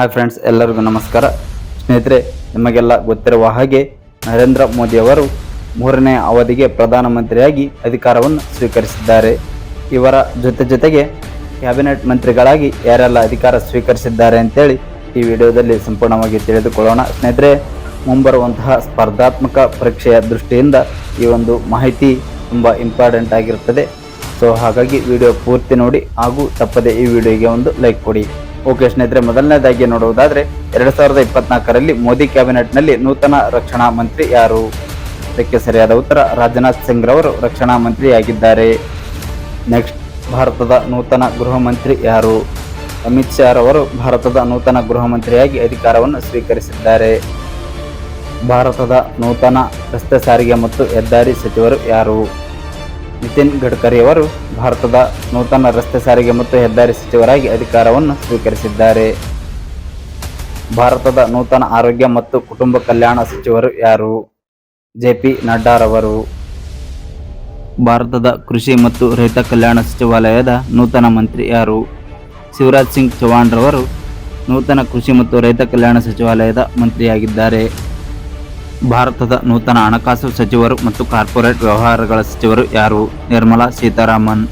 Hi friends ಎಲ್ಲರಿಗೂ ನಮಸ್ಕಾರ. ಸ್ನೇಹಿತರೆ, ನಿಮಗೆಲ್ಲ ಗೊತ್ತಿರುವ ಹಾಗೆ ನರೇಂದ್ರ ಮೋದಿ ಅವರು ಮೂರನೇ ಅವಧಿಗೆ ಪ್ರಧಾನಮಂತ್ರಿಯಾಗಿ ಅಧಿಕಾರವನ್ನು ಸ್ವೀಕರಿಸಿದ್ದಾರೆ. ಇವರ ಜೊತೆ ಜೊತೆಗೆ ಕ್ಯಾಬಿನೆಟ್ ಮಂತ್ರಿಗಳಾಗಿ ಯಾರೆಲ್ಲ ಅಧಿಕಾರ ಸ್ವೀಕರಿಸಿದ್ದಾರೆ ಅಂತೇಳಿ ಈ ವಿಡಿಯೋದಲ್ಲಿ ಸಂಪೂರ್ಣವಾಗಿ ತಿಳಿದುಕೊಳ್ಳೋಣ. ಸ್ನೇಹಿತರೆ, ಮುಂಬರುವಂತಹ ಸ್ಪರ್ಧಾತ್ಮಕ ಪರೀಕ್ಷೆಯ ದೃಷ್ಟಿಯಿಂದ ಈ ಒಂದು ಮಾಹಿತಿ ತುಂಬ ಇಂಪಾರ್ಟೆಂಟ್ ಆಗಿರುತ್ತದೆ. ಸೊ ಹಾಗಾಗಿ ವಿಡಿಯೋ ಪೂರ್ತಿ ನೋಡಿ ಹಾಗೂ ತಪ್ಪದೆ ಈ ವಿಡಿಯೋಗೆ ಒಂದು ಲೈಕ್ ಕೊಡಿ. ಓಕೆ ಸ್ನೇಹಿತರೆ, ಮೊದಲನೇದಾಗಿ ನೋಡುವುದಾದ್ರೆ, ಎರಡ್ ಸಾವಿರದ ಇಪ್ಪತ್ನಾಲ್ಕರಲ್ಲಿ ಮೋದಿ ಕ್ಯಾಬಿನೆಟ್ನಲ್ಲಿ ನೂತನ ರಕ್ಷಣಾ ಮಂತ್ರಿ ಯಾರು? ಇದಕ್ಕೆ ಸರಿಯಾದ ಉತ್ತರ, ರಾಜನಾಥ್ ಸಿಂಗ್ ರವರು ರಕ್ಷಣಾ ಮಂತ್ರಿಯಾಗಿದ್ದಾರೆ. ನೆಕ್ಸ್ಟ್, ಭಾರತದ ನೂತನ ಗೃಹ ಮಂತ್ರಿ ಯಾರು? ಅಮಿತ್ ಶಾ ರವರು ಭಾರತದ ನೂತನ ಗೃಹ ಮಂತ್ರಿಯಾಗಿ ಅಧಿಕಾರವನ್ನು ಸ್ವೀಕರಿಸಿದ್ದಾರೆ. ಭಾರತದ ನೂತನ ರಸ್ತೆ ಸಾರಿಗೆ ಮತ್ತು ಹೆದ್ದಾರಿ ಸಚಿವರು ಯಾರು? ನಿತಿನ್ ಗಡ್ಕರಿ ಅವರು ಭಾರತದ ನೂತನ ರಸ್ತೆ ಸಾರಿಗೆ ಮತ್ತು ಹೆದ್ದಾರಿ ಸಚಿವರಾಗಿ ಅಧಿಕಾರವನ್ನು ಸ್ವೀಕರಿಸಿದ್ದಾರೆ. ಭಾರತದ ನೂತನ ಆರೋಗ್ಯ ಮತ್ತು ಕುಟುಂಬ ಕಲ್ಯಾಣ ಸಚಿವರು ಯಾರು? ಜೆ ಪಿ ನಡ್ಡಾರವರು. ಭಾರತದ ಕೃಷಿ ಮತ್ತು ರೈತ ಕಲ್ಯಾಣ ಸಚಿವಾಲಯದ ನೂತನ ಮಂತ್ರಿ ಯಾರು? ಶಿವರಾಜ್ ಸಿಂಗ್ ಚೌಹಾಣ್ರವರು ನೂತನ ಕೃಷಿ ಮತ್ತು ರೈತ ಕಲ್ಯಾಣ ಸಚಿವಾಲಯದ ಮಂತ್ರಿಯಾಗಿದ್ದಾರೆ. ಭಾರತದ ನೂತನ ಹಣಕಾಸು ಸಚಿವರು ಮತ್ತು ಕಾರ್ಪೊರೇಟ್ ವ್ಯವಹಾರಗಳ ಸಚಿವರು ಯಾರು? ನಿರ್ಮಲಾ ಸೀತಾರಾಮನ್.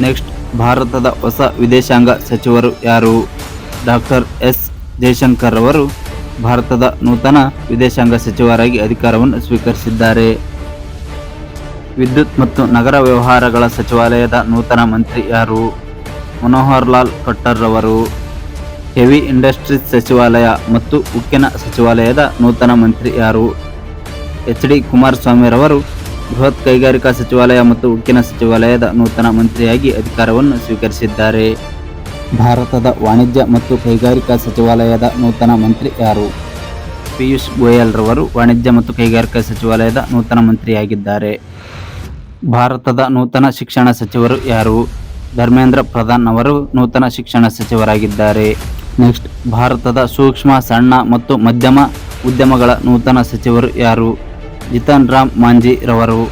ನೆಕ್ಸ್ಟ್, ಭಾರತದ ಹೊಸ ವಿದೇಶಾಂಗ ಸಚಿವರು ಯಾರು? Doctor S. ಜೈಶಂಕರ್ ಅವರು ಭಾರತದ ನೂತನ ವಿದೇಶಾಂಗ ಸಚಿವರಾಗಿ ಅಧಿಕಾರವನ್ನು ಸ್ವೀಕರಿಸಿದ್ದಾರೆ. ವಿದ್ಯುತ್ ಮತ್ತು ನಗರ ವ್ಯವಹಾರಗಳ ಸಚಿವಾಲಯದ ನೂತನ ಮಂತ್ರಿ ಯಾರು? ಮನೋಹರ್ ಲಾಲ್ ಖಟ್ಟರ್ ರವರು. ಹೆವಿ ಇಂಡಸ್ಟ್ರೀಸ್ ಸಚಿವಾಲಯ ಮತ್ತು ಉಕ್ಕಿನ ಸಚಿವಾಲಯದ ನೂತನ ಮಂತ್ರಿ ಯಾರು? ಎಚ್ ಡಿ ಕುಮಾರಸ್ವಾಮಿರವರು ಬೃಹತ್ ಕೈಗಾರಿಕಾ ಸಚಿವಾಲಯ ಮತ್ತು ಉಕ್ಕಿನ ಸಚಿವಾಲಯದ ನೂತನ ಮಂತ್ರಿಯಾಗಿ ಅಧಿಕಾರವನ್ನು ಸ್ವೀಕರಿಸಿದ್ದಾರೆ. ಭಾರತದ ವಾಣಿಜ್ಯ ಮತ್ತು ಕೈಗಾರಿಕಾ ಸಚಿವಾಲಯದ ನೂತನ ಮಂತ್ರಿ ಯಾರು? ಪಿಯೂಷ್ ಗೋಯಲ್ ರವರು ವಾಣಿಜ್ಯ ಮತ್ತು ಕೈಗಾರಿಕಾ ಸಚಿವಾಲಯದ ನೂತನ ಮಂತ್ರಿಯಾಗಿದ್ದಾರೆ. ಭಾರತದ ನೂತನ ಶಿಕ್ಷಣ ಸಚಿವರು ಯಾರು? ಧರ್ಮೇಂದ್ರ ಪ್ರಧಾನ್ ಅವರು ನೂತನ ಶಿಕ್ಷಣ ಸಚಿವರಾಗಿದ್ದಾರೆ. ನೆಕ್ಸ್ಟ್ ಭಾರತದ ಸೂಕ್ಷ್ಮ, ಸಣ್ಣ ಮತ್ತು ಮಧ್ಯಮ ಉದ್ಯಮಗಳ ನೂತನ ಸಚಿವರು ಯಾರು? ಜಿತನ್ ರಾಮ್ ಮಾಂಜಿ ರವರು.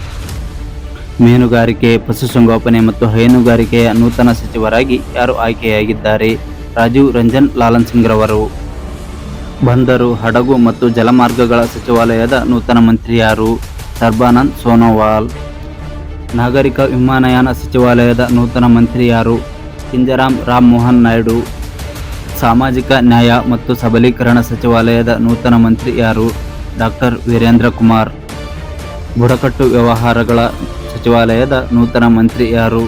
ಮೀನುಗಾರಿಕೆ ಪಶುಸಂಗೋಪನೆ ಮತ್ತು ಹೈನುಗಾರಿಕೆಯ ನೂತನ ಸಚಿವರಾಗಿ ಯಾರು ಆಯ್ಕೆಯಾಗಿದ್ದಾರೆ? ರಾಜೀವ್ ರಂಜನ್ ಲಾಲನ್ ಸಿಂಗ್ ರವರು ಬಂದರು, ಹಡಗು ಮತ್ತು ಜಲಮಾರ್ಗಗಳ ಸಚಿವಾಲಯದ ನೂತನ ಮಂತ್ರಿ ಯಾರು? ಸರ್ಬಾನಂದ್ ಸೋನೋವಾಲ್. ನಾಗರಿಕ ವಿಮಾನಯಾನ ಸಚಿವಾಲಯದ ನೂತನ ಮಂತ್ರಿ ಯಾರು? ಕಿಂಜರಾಮ್ ರಾಮ್ ಮೋಹನ್ ನಾಯ್ಡು. ಸಾಮಾಜಿಕ ನ್ಯಾಯ ಮತ್ತು ಸಬಲೀಕರಣ ಸಚಿವಾಲಯದ ನೂತನ ಮಂತ್ರಿ ಯಾರು? ಡಾಕ್ಟರ್ ವೀರೇಂದ್ರ ಕುಮಾರ್. ಬುಡಕಟ್ಟು ವ್ಯವಹಾರಗಳ ಸಚಿವಾಲಯದ ನೂತನ ಮಂತ್ರಿ ಯಾರು?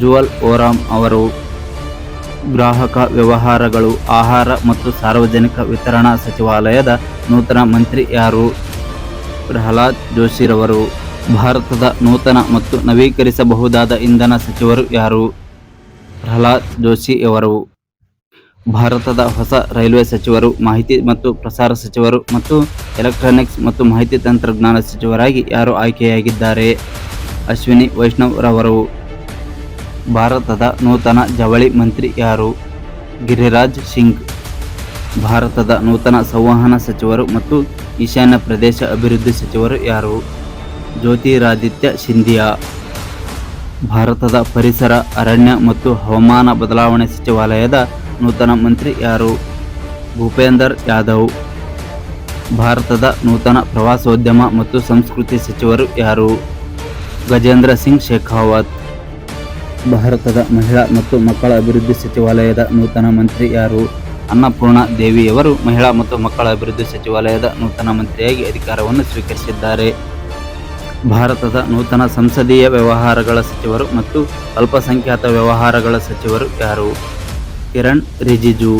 ಜುವಲ್ ಓರಾಮ್ ಅವರು. ಗ್ರಾಹಕ ವ್ಯವಹಾರಗಳು, ಆಹಾರ ಮತ್ತು ಸಾರ್ವಜನಿಕ ವಿತರಣಾ ಸಚಿವಾಲಯದ ನೂತನ ಮಂತ್ರಿ ಯಾರು? ಪ್ರಹ್ಲಾದ್ ಜೋಶಿರವರು ಭಾರತದ ನೂತನ ಮತ್ತು ನವೀಕರಿಸಬಹುದಾದ ಇಂಧನ ಸಚಿವರು ಯಾರು? ಪ್ರಹ್ಲಾದ್ ಜೋಶಿ ಅವರು. ಭಾರತದ ಹೊಸ ರೈಲ್ವೆ ಸಚಿವರು, ಮಾಹಿತಿ ಮತ್ತು ಪ್ರಸಾರ ಸಚಿವರು ಮತ್ತು ಎಲೆಕ್ಟ್ರಾನಿಕ್ಸ್ ಮತ್ತು ಮಾಹಿತಿ ತಂತ್ರಜ್ಞಾನ ಸಚಿವರಾಗಿ ಯಾರು ಆಯ್ಕೆಯಾಗಿದ್ದಾರೆ? ಅಶ್ವಿನಿ ವೈಷ್ಣವ್ ರವರು ಭಾರತದ ನೂತನ ಜವಳಿ ಮಂತ್ರಿ ಯಾರು? ಗಿರಿರಾಜ್ ಸಿಂಗ್. ಭಾರತದ ನೂತನ ಸಂವಹನ ಸಚಿವರು ಮತ್ತು ಈಶಾನ್ಯ ಪ್ರದೇಶ ಅಭಿವೃದ್ಧಿ ಸಚಿವರು ಯಾರು? ಜ್ಯೋತಿರಾದಿತ್ಯ ಸಿಂಧಿಯಾ. ಭಾರತದ ಪರಿಸರ, ಅರಣ್ಯ ಮತ್ತು ಹವಾಮಾನ ಬದಲಾವಣೆ ಸಚಿವಾಲಯದ ನೂತನ ಮಂತ್ರಿ ಯಾರು? ಭೂಪೇಂದರ್ ಯಾದವ್. ಭಾರತದ ನೂತನ ಪ್ರವಾಸೋದ್ಯಮ ಮತ್ತು ಸಂಸ್ಕೃತಿ ಸಚಿವರು ಯಾರು? ಗಜೇಂದ್ರ ಸಿಂಗ್ ಶೇಖಾವತ್. ಭಾರತದ ಮಹಿಳಾ ಮತ್ತು ಮಕ್ಕಳ ಅಭಿವೃದ್ಧಿ ಸಚಿವಾಲಯದ ನೂತನ ಮಂತ್ರಿ ಯಾರು? ಅನ್ನಪೂರ್ಣ ದೇವಿಯವರು ಮಹಿಳಾ ಮತ್ತು ಮಕ್ಕಳ ಅಭಿವೃದ್ಧಿ ಸಚಿವಾಲಯದ ನೂತನ ಮಂತ್ರಿಯಾಗಿ ಅಧಿಕಾರವನ್ನು ಸ್ವೀಕರಿಸಿದ್ದಾರೆ. ಭಾರತದ ನೂತನ ಸಂಸದೀಯ ವ್ಯವಹಾರಗಳ ಸಚಿವರು ಮತ್ತು ಅಲ್ಪಸಂಖ್ಯಾತ ವ್ಯವಹಾರಗಳ ಸಚಿವರು ಯಾರು? ಕಿರಣ್ ರಿಜಿಜು,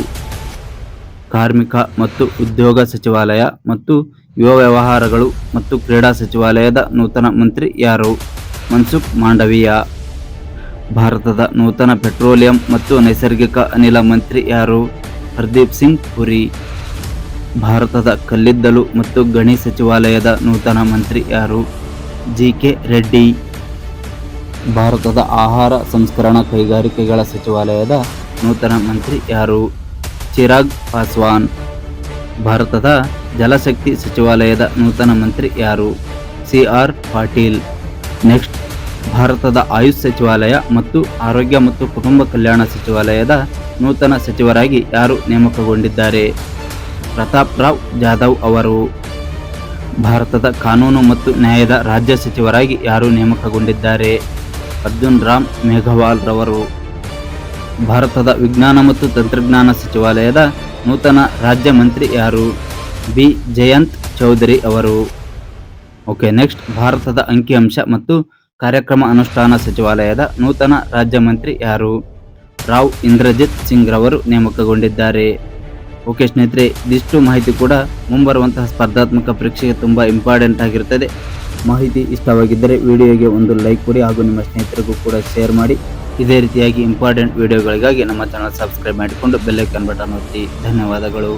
ಕಾರ್ಮಿಕ ಮತ್ತು ಉದ್ಯೋಗ ಸಚಿವಾಲಯ ಮತ್ತು ಯುವ ವ್ಯವಹಾರಗಳು ಮತ್ತು ಕ್ರೀಡಾ ಸಚಿವಾಲಯದ ನೂತನ ಮಂತ್ರಿ ಯಾರು? ಮನ್ಸುಖ್ ಮಾಂಡವೀಯ. ಭಾರತದ ನೂತನ ಪೆಟ್ರೋಲಿಯಂ ಮತ್ತು ನೈಸರ್ಗಿಕ ಅನಿಲ ಮಂತ್ರಿ ಯಾರು? ಹರ್ದೀಪ್ ಸಿಂಗ್ ಪುರಿ. ಭಾರತದ ಕಲ್ಲಿದ್ದಲು ಮತ್ತು ಗಣಿ ಸಚಿವಾಲಯದ ನೂತನ ಮಂತ್ರಿ ಯಾರು? G K Reddy. ಭಾರತದ ಆಹಾರ ಸಂಸ್ಕರಣಾ ಕೈಗಾರಿಕೆಗಳ ಸಚಿವಾಲಯದ ನೂತನ ಮಂತ್ರಿ ಯಾರು? ಚಿರಾಗ್ ಪಾಸ್ವಾನ್. ಭಾರತದ ಜಲಶಕ್ತಿ ಸಚಿವಾಲಯದ ನೂತನ ಮಂತ್ರಿ ಯಾರು? C R Patil. ನೆಕ್ಸ್ಟ್, ಭಾರತದ ಆಯುಷ್ ಸಚಿವಾಲಯ ಮತ್ತು ಆರೋಗ್ಯ ಮತ್ತು ಕುಟುಂಬ ಕಲ್ಯಾಣ ಸಚಿವಾಲಯದ ನೂತನ ಸಚಿವರಾಗಿ ಯಾರು ನೇಮಕಗೊಂಡಿದ್ದಾರೆ? ಪ್ರತಾಪ್ ರಾವ್ ಜಾಧವ್ ಅವರು. ಭಾರತದ ಕಾನೂನು ಮತ್ತು ನ್ಯಾಯದ ರಾಜ್ಯ ಸಚಿವರಾಗಿ ಯಾರು ನೇಮಕಗೊಂಡಿದ್ದಾರೆ? ಅರ್ಜುನ್ ರಾಮ್ ಮೇಘವಾಲ್ ರವರು. ಭಾರತದ ವಿಜ್ಞಾನ ಮತ್ತು ತಂತ್ರಜ್ಞಾನ ಸಚಿವಾಲಯದ ನೂತನ ರಾಜ್ಯ ಮಂತ್ರಿ ಯಾರು? ಬಿ. ಜಯಂತ್ ಚೌಧರಿ ಅವರು. ಓಕೆ, ನೆಕ್ಸ್ಟ್ ಭಾರತದ ಅಂಕಿಅಂಶ ಮತ್ತು ಕಾರ್ಯಕ್ರಮ ಅನುಷ್ಠಾನ ಸಚಿವಾಲಯದ ನೂತನ ರಾಜ್ಯ ಮಂತ್ರಿ ಯಾರು? ರಾವ್ ಇಂದ್ರಜಿತ್ ಸಿಂಗ್ ರವರು ನೇಮಕಗೊಂಡಿದ್ದಾರೆ. ಓಕೆ, ಸ್ನೇಹಿತರೆ, ಇದಿಷ್ಟು ಮಾಹಿತಿ ಕೂಡ ಮುಂಬರುವಂತಹ ಸ್ಪರ್ಧಾತ್ಮಕ ಪರೀಕ್ಷೆಗೆ ತುಂಬ ಇಂಪಾರ್ಟೆಂಟ್ ಆಗಿರುತ್ತದೆ ಮಾಹಿತಿ ಇಷ್ಟವಾಗಿದ್ದರೆ ವಿಡಿಯೋಗೆ ಒಂದು ಲೈಕ್ ಕೊಡಿ ಹಾಗೂ ನಿಮ್ಮ ಸ್ನೇಹಿತರಿಗೂ ಕೂಡ ಶೇರ್ ಮಾಡಿ. ಇದೇ ರೀತಿಯಾಗಿ ಇಂಪಾರ್ಟೆಂಟ್ ವಿಡಿಯೋಗಳಿಗಾಗಿ ನಮ್ಮ ಚಾನಲ್ ಸಬ್ಸ್ಕ್ರೈಬ್ ಮಾಡಿಕೊಂಡು ಬೆಲ್ಲೈಕನ್ ಬಟನ್ ಒತ್ತಿ. ಧನ್ಯವಾದಗಳು.